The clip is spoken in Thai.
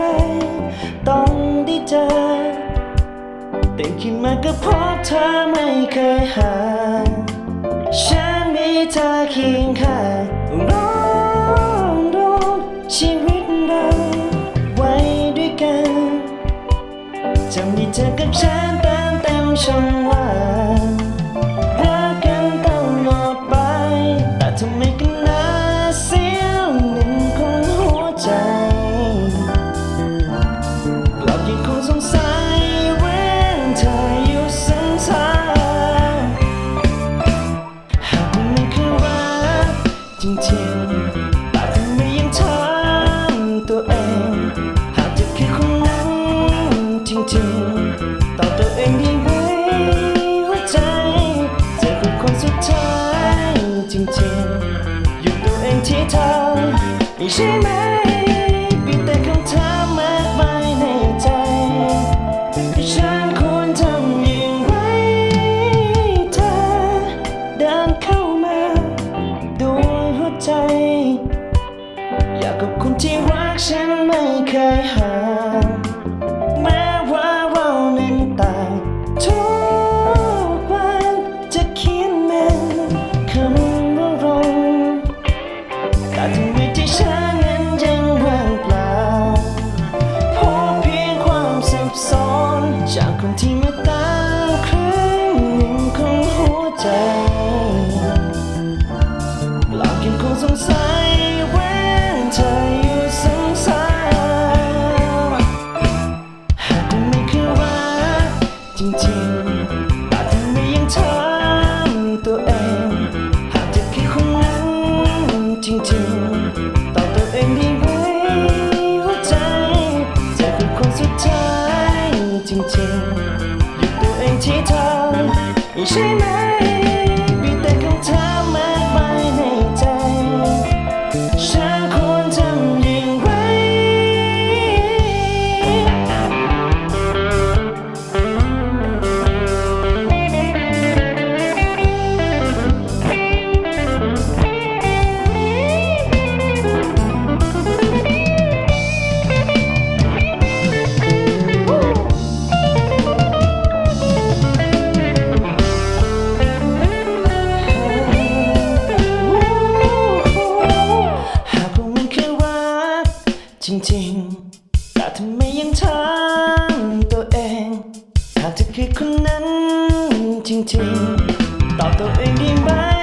ไป ต้องได้เจอตื่นขึ้นมาก็เพราะเธอไม่เคยห่างฉันมีเธอเคียงข้างร้องร้องชีวิตเราไว้ด้วยกันจะมีเธอกับฉันเติมเต็มช่องว่าง ใช่ไหมมีแต่คำถามมากมายในใจฉันควรทำอย่างไรเธอเดินเข้ามาด้วยหัวใจ อยากกับคนที่รักฉันไม่เคยห่าง ใจหลอกยังคงสงสัยเว้นเธออยู่สงสารหากมันไม่คือรักจริงๆแต่ทำไมยังถามตัวเอง หากจะคือคนนั้นจริงๆตอบตัวเองด้ไหมหัวใจจะคือคนสุดท้ายจริงๆอยู่ตัวเองที่เธอใช่ไหม จริงๆ แต่ทำไมยังถามตัวเองหากเธอคือคนนั้นจริงๆ ตอบตัวเองได้ไหม